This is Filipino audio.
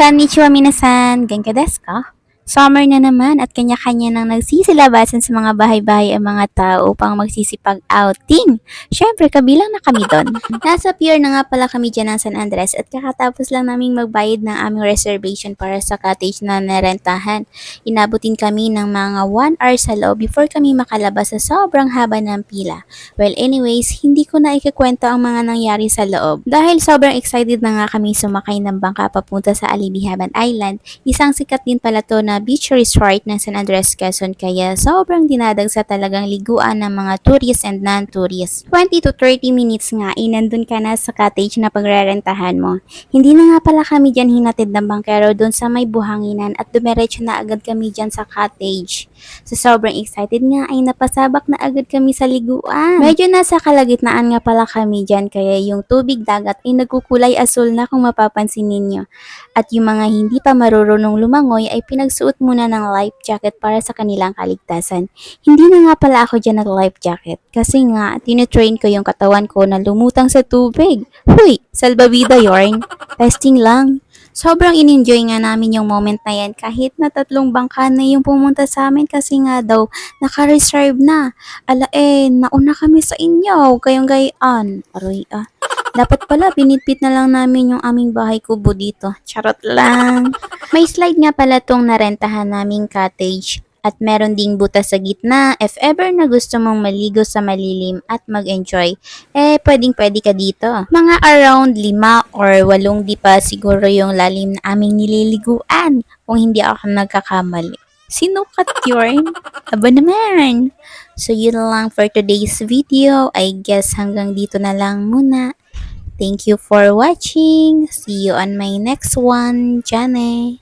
Konnichiwa minasan, genka desu ka? Summer na naman at kanya-kanya nang nagsisilabasan sa mga bahay-bahay ang mga tao upang magsisipag-outing. Siyempre, kabilang na kami doon. Nasa pier na nga pala kami dyan ng San Andres at kakatapos lang naming magbayad ng aming reservation para sa cottage na narentahan. Inabutin kami ng mga 1 hour sa loob before kami makalabas sa sobrang haba ng pila. Well, anyways, hindi ko na ikikwento ang mga nangyari sa loob. Dahil sobrang excited na nga kami sumakay ng bangka papunta sa Alibihaban Island, isang sikat din pala to na beach resort ng San Andres, Quezon kaya sobrang dinadag sa talagang liguan ng mga tourists and non-tourists. 20 to 30 minutes nga, eh, nandun ka na sa cottage na pagrerentahan mo. Hindi na nga pala kami dyan hinatid ng bangkero dun sa may buhanginan at dumiretso na agad kami dyan sa cottage. Sa sobrang excited nga ay napasabak na agad kami sa liguan. Medyo nasa kalagitnaan nga pala kami dyan kaya yung tubig dagat ay nagkukulay asul na kung mapapansin ninyo. At yung mga hindi pa marurunong lumangoy ay pinagsuot muna ng life jacket para sa kanilang kaligtasan. Hindi na nga pala ako dyan nag-life jacket kasi nga tinutrain ko yung katawan ko na lumutang sa tubig. Huy, salbabida yorn. Testing lang. Sobrang in-enjoy nga namin yung moment na yan kahit na tatlong bangka na yung pumunta sa amin kasi nga daw naka-reserve na. Ala eh, nauna kami sa inyo, kayong gayaan. Aroy ah. Dapat pala binitbit na lang namin yung aming bahay kubo dito. Charot lang. May slide nga pala tong narentahan naming cottage. At meron ding butas sa gitna if ever na gusto mong maligo sa malilim at mag-enjoy, eh pwedeng pwede ka dito. Mga around lima or walong di pa siguro yung lalim na aming nililiguan kung hindi ako nagkakamali. Sinukat yun? Aba naman! So yun lang for today's video. I guess hanggang dito na lang muna. Thank you for watching. See you on my next one. Jane.